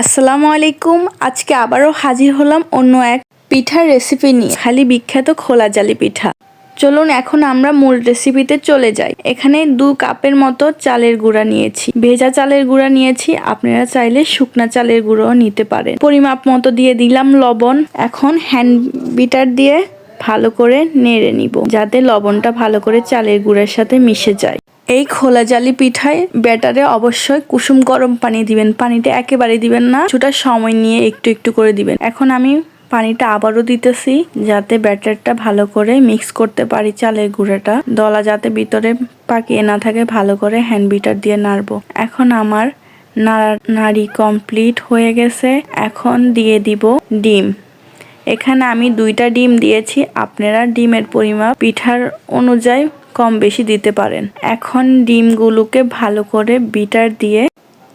আসসালামু আলাইকুম। আজকে আবারও হাজির হলাম অন্য এক পিঠার রেসিপি নিয়ে। খালি বিখ্যাত খোলা জালি পিঠা। চলুন এখন আমরা মূল রেসিপিতে চলে যাই। এখানে দু কাপের মতো চালের গুঁড়া নিয়েছি। ভেজা চালের গুঁড়া নিয়েছি। আপনারা চাইলে শুকনা চালের গুঁড়োও নিতে পারেন। পরিমাপ মতো দিয়ে দিলাম লবণ। এখন হ্যান্ড বিটার দিয়ে ভালো করে নেড়ে নিব, যাতে লবণটা ভালো করে চালের গুঁড়ার সাথে মিশে যায়। এই খোলা জালি পিঠায় ব্যাটারে অবশ্যই কুসুম গরম পানি দিবেন। পানিটা একেবারে দিবেন না, কিছুটা সময় নিয়ে একটু একটু করে দিবেন। এখন আমি পানিটা আবারও দিতেছি, যাতে ব্যাটারটা ভালো করে মিক্স করতে পারি চালের গুঁড়াটা। দলা যাতে ভিতরে পাকিয়ে না থাকে, ভালো করে হ্যান্ড বিটার দিয়ে নাড়বো। এখন আমার নাড়া নাড়ি কমপ্লিট হয়ে গেছে। এখন দিয়ে দিব ডিম। এখানে আমি দুইটা ডিম দিয়েছি। আপনারা ডিমের পরিমাপ পিঠার অনুযায়ী কম বেশি দিতে পারেন। এখন ডিমগুলোকে ভালো করে বিটার দিয়ে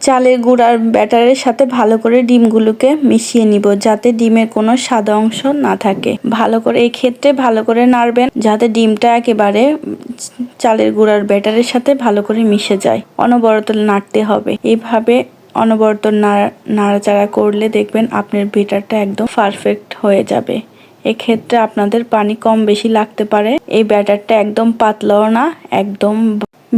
চালের গুঁড়ার ব্যাটারের সাথে ভালো করে ডিমগুলোকে মিশিয়ে নিব যাতে ডিমের কোনো সাদা অংশ না থাকে। ভালো করে এই ক্ষেত্রে ভালো করে নাড়বেন যাতে ডিমটা একেবারে চালের গুঁড়ার ব্যাটারের সাথে ভালো করে মিশে যায়। অনবরত নাড়তে হবে। এইভাবে অনবরত নাড়াচাড়া করলে দেখবেন আপনার বেটারটা একদম পারফেক্ট হয়ে যাবে। এক্ষেত্রে আপনাদের পানি কম বেশি লাগতে পারে। এই ব্যাটারটা একদম পাতলাও না, একদম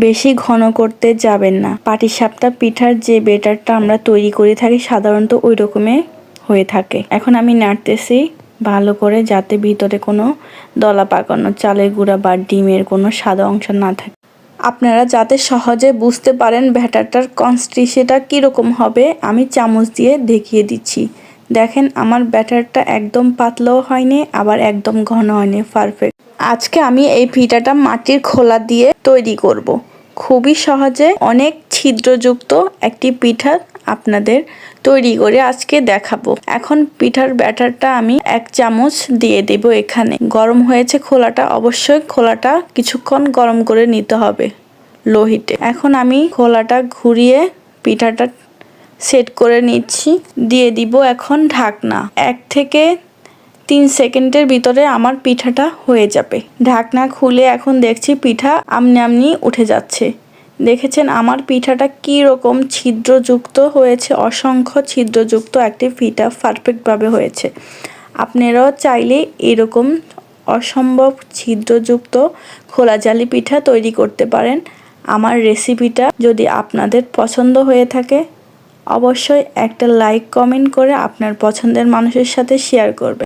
বেশি ঘন করতে যাবেন না। পাটিসাপটা পিঠার যে ব্যাটারটা আমরা তৈরি করে থাকি সাধারণত ওই রকমে হয়ে থাকে। এখন আমি নাড়তেছি ভালো করে যাতে ভিতরে কোনো দলা পাকানো, চালের গুঁড়া বা ডিমের কোনো সাদা অংশ না থাকে। আপনারা যাতে সহজে বুঝতে পারেন ব্যাটারটার কনস্টিসিটা কীরকম হবে, আমি চামচ দিয়ে দেখিয়ে দিচ্ছি। দেখেন, আমার ব্যাটারটা একদম পাতলাও হয়নি, আবার একদম ঘন হয়নি পারফেক্ট আজকে আমি এই পিঠাটা মাটির খোলা দিয়ে তৈরি করব। খুবই সহজে অনেক ছিদ্রযুক্ত একটি পিঠা আপনাদের তৈরি করে আজকে দেখাবো। এখন পিঠার ব্যাটারটা আমি এক চামচ দিয়ে দেব এখানে। গরম হয়েছে খোলাটা, অবশ্যই খোলাটা কিছুক্ষণ গরম করে নিতে হবে লোহিতে। এখন আমি খোলাটা ঘুরিয়ে পিঠাটা সেট করে নিচ্ছি, দিয়ে দিব এখন ঢাকনা। এক থেকে তিন সেকেন্ডের ভিতরে আমার পিঠাটা হয়ে যাবে। ঢাকনা খুলে এখন দেখছি পিঠা আমনি আমনি উঠে যাচ্ছে। দেখেছেন আমার পিঠাটা কি রকম ছিদ্রযুক্ত হয়েছে, অসংখ্য ছিদ্রযুক্ত একটি পিঠা পারফেক্টভাবে হয়েছে। আপনারাও চাইলে এরকম অসম্ভব ছিদ্রযুক্ত খোলা জালি পিঠা তৈরি করতে পারেন। আমার রেসিপিটা যদি আপনাদের পছন্দ হয়ে থাকে অবশ্যই একটা লাইক কমেন্ট করে আপনার পছন্দের মানুষের সাথে শেয়ার করবে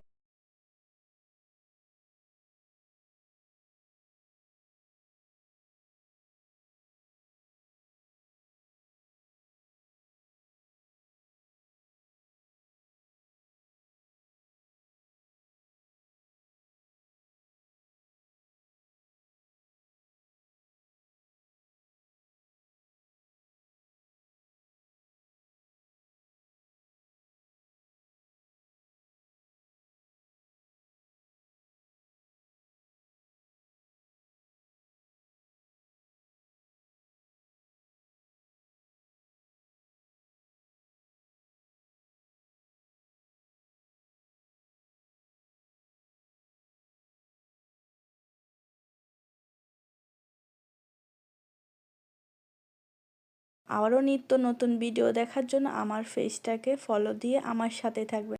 আবারও নিত্য নতুন ভিডিও দেখার জন্য আমার ফেসটাকে ফলো দিয়ে আমার সাথে থাকবেন।